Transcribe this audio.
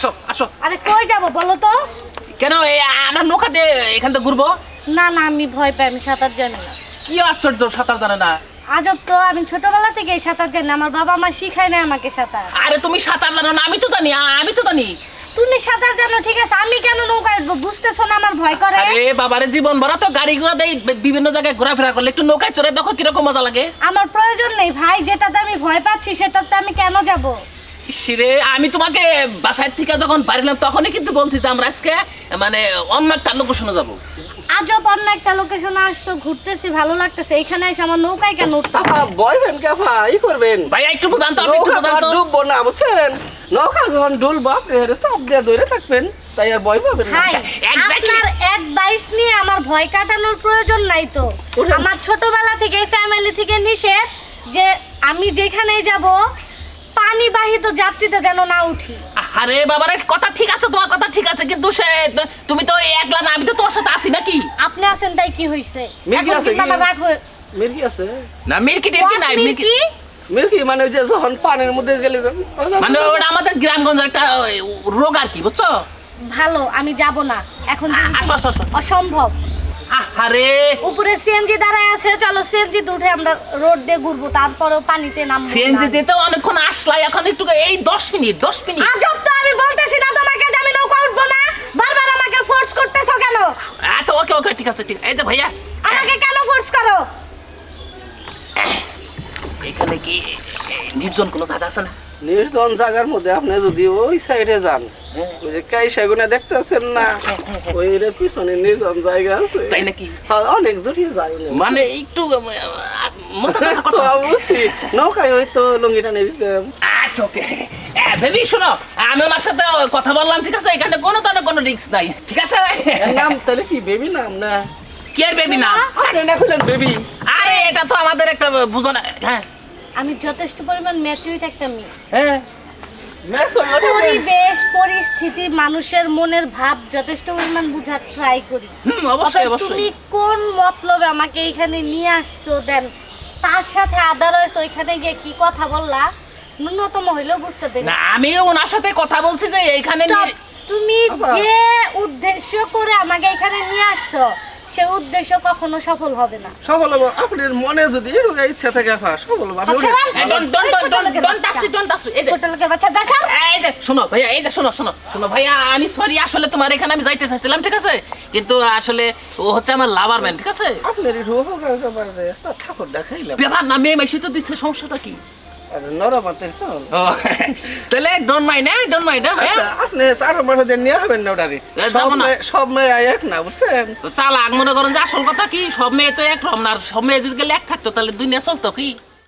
আসো আসো। আরে কই যাব বলো তো? কেন আমরা নৌকা এখান থেকে ঘুরবো? না না আমি ভয় পাই আমি সাঁতার জানি না। কি আশ্চর্য সাঁতার জানে না। আজব তো আমি ছোটবেলা থেকে সাঁতার জানি আমার বাবা মা শিখায় না আমাকে সাঁতার। আরে তুমি সাঁতার জানো না আমি তো জানি আমি তো জানি। তুমি সাঁতার জানো ঠিক আছে আমি কেন নৌকায় বুঝতেছো না আমার ভয় করে? আরে বাবারে জীবন ভরা তো গাড়ি ঘোড়া দেই বিভিন্ন জায়গায় ঘোরাফেরা করলে একটু নৌকায় চড়ে দেখো কীরকম মজা লাগে। আমার প্রয়োজন নেই ভাই যেটাতে আমি ভয় পাচ্ছি সেটাতে আমি কেন যাব? ইসরে আমি তোমাকে বাসায় থেকে যখন বাড়িলাম তখনই কিন্তু বলছি যে আমরা আজকে মানে অন্য একটা লোকেশনে যাব। আজব অন্য একটা লোকেশনে আসছো ঘুরতেছি ভালো লাগতেছে। এখানে এসে আমার নৌকায় কেন উঠতে বয়বেন কাফা ই করবেন। ভাইয়া একটু বুঝান তো একটু নৌকা বুঝান যখন তো। ডুববো না বুঝছেন? নৌকা যখন ডুলবো আপনি হেরে চাপ দিয়ে ধরে থাকবেন। তাই আর ভয় পাবেন না। ভাই. আপনার অ্যাডভাইস নিয়ে আমার ভয় কাটানোর প্রয়োজন নাই তো। ওরে- আমার ছোটবেলা থেকে ফ্যামিলি থেকে নিষেধ যে আমি যেখানেই যাব পানি বাহিত যাত্রীতে যেন না উঠি। আরে বাবারে কথা ঠিক আছে তোমার কথা ঠিক আছে কিন্তু সে তুমি তো একলা না আমি তো তোমার সাথে আছি নাকি? আপনি আছেন তাই কি হইছে? মির্কি আছে? আমার রাগ মির্কি আছে? না মির্কি টির্কি নাই মির্কি? মির্কি? মানে যে যখন পানির মধ্যে গেলে মানে ওটা আমাদের গ্রামগঞ্জের একটা রোগ আর কি বুঝছ? ভালো আমি যাব না। এখন আসো, আসো, আসো। অসম্ভব। আরে উপরে সিএনজি দাঁড়ায় আছে চলো সিএনজি উঠে আমরা রোড দিয়ে ঘুরবো তারপরে পানিতে নামবো সিএনজি। দিতে অনেকক্ষণ আসলাই এখন একটু এই দশ মিনিট দশ মিনিট। আজব তো আমি বলতেছি না তোমাকে যে আমি নৌকা উঠবো না? বারবার আমাকে ফোর্স করতেছো কেন? আচ্ছা ওকে ওকে ঠিক আছে ঠিক এই যে ভাইয়া। আমাকে কেন ফোর্স করো? এখানে কি নির্জন কোনো জায়গা আছে না? নির্জন জায়গার মধ্যে আপনি যদি ওই সাইডে যান। ওই যে কাই সেগুনে দেখতেছেন না ওই পিছনে নির্জন জায়গা আছে। তাই নাকি? অনেক জড়িয়ে যায় মানে একটু কথা নৌকায় ওই তো লুঙ্গি টানে দিতাম আচ্ছা ওকে। বেবি শোনো আমি ওনার সাথে কথা বললাম ঠিক আছে? এখানে কোনো ধরনের কোনো রিস্ক নাই ঠিক আছে? নাম তাহলে কি বেবি নাম না? কি বেবি না আপনি না খুলেন বেবি? আরে এটা তো আমাদের একটা বুঝো না হ্যাঁ। আমি যথেষ্ট পরিমাণ একটা মেয়ে হ্যাঁ। পরিবেশ পরিস্থিতি মানুষের মনের ভাব যথেষ্ট পরিমাণ বুঝার ট্রাই করি। তুমি কোন মতলবে আমাকে এখানে নিয়ে আসছো দেন? তার সাথে আদারওয়াইজ ওইখানে গিয়ে কি কথা বললা? ন্যূনতম হইলেও বুঝতে পেরে না আমি ওনার সাথে কথা বলছি যে এইখানে তুমি যে উদ্দেশ্য করে আমাকে এখানে নিয়ে আসছো সে উদ্দেশ্য কখনো সফল হবে না। সফল হব। আপনার মনে যদি এরকম ইচ্ছা থাকে আপা সফল হব। আপনি আচ্ছা, don't- don't touch it, don't touch it। এই যে, ছোট লোকের বাচ্চা দেশা এই যে, শোনো ভাইয়া এই যে শোনো শোনো শোনো ভাইয়া আমি সরি আসলে তোমার এখানে আমি যাইতে চাইছিলাম ঠিক আছে? কিন্তু আসলে ও হচ্ছে আমার লাভার ম্যান ঠিক আছে? আপনার উপকার করবার যে একটা ঠাকুর দেখাইলাম ব্যাপার না মেয়ে মেশি তো দিচ্ছে সমস্যাটা কি? তাহলে ডোন্ট মাই না ডোন্ট মাইন্ড আচ্ছা, আপনি চার মাসে নিয়ে হবেন না ওটারে সব না। মেয়ে- এক না বুঝছেন চাল আগ মনে করেন যে আসল কথা কি? সব মেয়ে তো এক রকম না সব মেয়ে যদি গেলে এক থাকতো তাহলে দুনিয়া চলতো কি?